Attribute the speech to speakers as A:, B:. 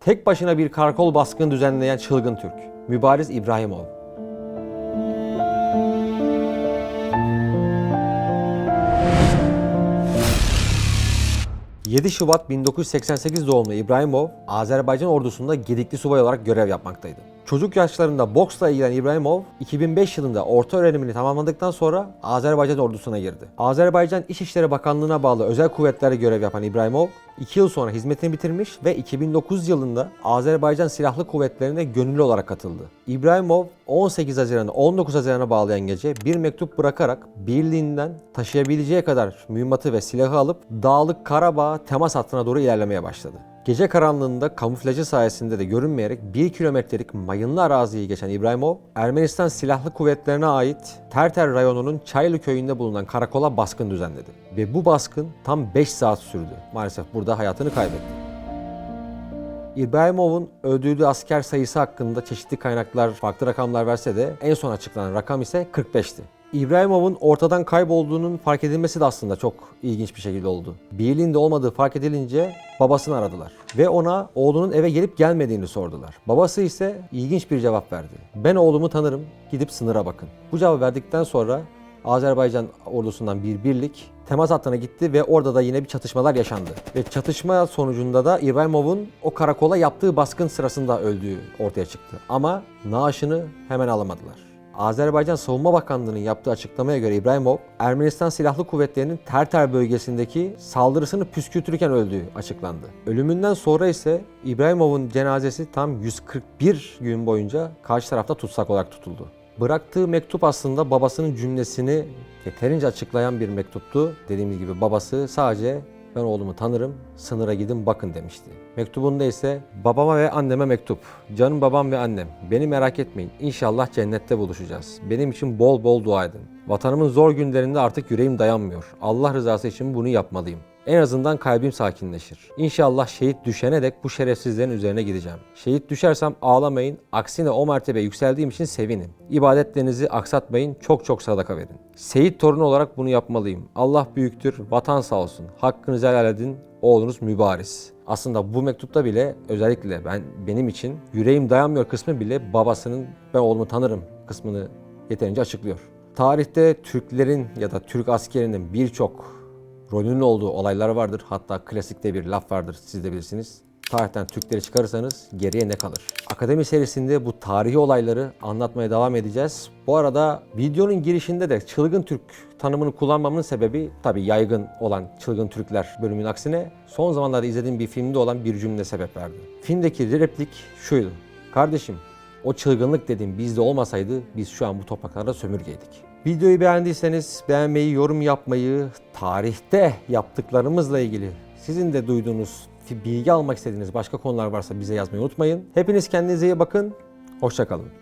A: Tek başına bir karakol baskını düzenleyen çılgın Türk. Mübariz İbrahimov. 7 Şubat 1988 doğumlu İbrahimov, Azerbaycan ordusunda gedikli subay olarak görev yapmaktaydı. Çocuk yaşlarında boksla ilgilenen İbrahimov, 2005 yılında orta öğrenimini tamamladıktan sonra Azerbaycan ordusuna girdi. Azerbaycan İçişleri Bakanlığı'na bağlı özel kuvvetlerde görev yapan İbrahimov, 2 yıl sonra hizmetini bitirmiş ve 2009 yılında Azerbaycan Silahlı Kuvvetleri'ne gönüllü olarak katıldı. İbrahimov 18 Haziran'ı 19 Haziran'a bağlayan gece bir mektup bırakarak birliğinden taşıyabileceği kadar mühimmatı ve silahı alıp Dağlık Karabağ temas hattına doğru ilerlemeye başladı. Gece karanlığında kamuflajı sayesinde de görünmeyerek 1 kilometrelik mayınlı araziyi geçen İbrahimov, Ermenistan Silahlı Kuvvetlerine ait Terter rayonunun Çaylı köyünde bulunan karakola baskın düzenledi. Ve bu baskın tam 5 saat sürdü. Maalesef burada hayatını kaybetti. İbrahimov'un öldürdüğü asker sayısı hakkında çeşitli kaynaklar farklı rakamlar verse de en son açıklanan rakam ise 45'ti. İbrahimov'un ortadan kaybolduğunun fark edilmesi de aslında çok ilginç bir şekilde oldu. Birliğinde olmadığı fark edilince babasını aradılar ve ona oğlunun eve gelip gelmediğini sordular. Babası ise ilginç bir cevap verdi. Ben oğlumu tanırım, gidip sınıra bakın. Bu cevabı verdikten sonra Azerbaycan ordusundan bir birlik temas hattına gitti ve orada da yine bir çatışmalar yaşandı. Ve çatışma sonucunda da İbrahimov'un o karakola yaptığı baskın sırasında öldüğü ortaya çıktı. Ama naaşını hemen alamadılar. Azerbaycan Savunma Bakanlığı'nın yaptığı açıklamaya göre İbrahimov, Ermenistan Silahlı Kuvvetleri'nin Terter bölgesindeki saldırısını püskürtürken öldüğü açıklandı. Ölümünden sonra ise İbrahimov'un cenazesi tam 141 gün boyunca karşı tarafta tutsak olarak tutuldu. Bıraktığı mektup aslında babasının cümlesini yeterince açıklayan bir mektuptu. Dediğimiz gibi babası sadece ben oğlumu tanırım, sınıra gidin bakın demişti. Mektubunda ise babama ve anneme mektup. Canım babam ve annem, beni merak etmeyin. İnşallah cennette buluşacağız. Benim için bol bol dua edin. Vatanımın zor günlerinde artık yüreğim dayanmıyor. Allah rızası için bunu yapmalıyım. En azından kalbim sakinleşir. İnşallah şehit düşene dek bu şerefsizlerin üzerine gideceğim. Şehit düşersem ağlamayın, aksine o mertebe yükseldiğim için sevinin. İbadetlerinizi aksatmayın, çok çok sadaka verin. Seyit torunu olarak bunu yapmalıyım. Allah büyüktür, vatan sağ olsun. Hakkınızı helal edin, oğlunuz mübariz. Aslında bu mektupta bile özellikle ben benim için yüreğim dayanmıyor kısmı bile babasının ben oğlumu tanırım kısmını yeterince açıklıyor. Tarihte Türklerin ya da Türk askerinin birçok rolünün olduğu olaylar vardır. Hatta klasikte bir laf vardır siz de bilirsiniz. Tarihten Türkleri çıkarırsanız geriye ne kalır? Akademi serisinde bu tarihi olayları anlatmaya devam edeceğiz. Bu arada videonun girişinde de çılgın Türk tanımını kullanmamın sebebi tabii yaygın olan çılgın Türkler bölümünün aksine son zamanlarda izlediğim bir filmde olan bir cümle sebep verdi. Filmdeki replik şuydu. Kardeşim o çılgınlık dediğim bizde olmasaydı biz şu an bu topraklarda sömürgeydik. Videoyu beğendiyseniz beğenmeyi, yorum yapmayı, tarihte yaptıklarımızla ilgili sizin de duyduğunuz, bilgi almak istediğiniz başka konular varsa bize yazmayı unutmayın. Hepiniz kendinize iyi bakın. Hoşçakalın.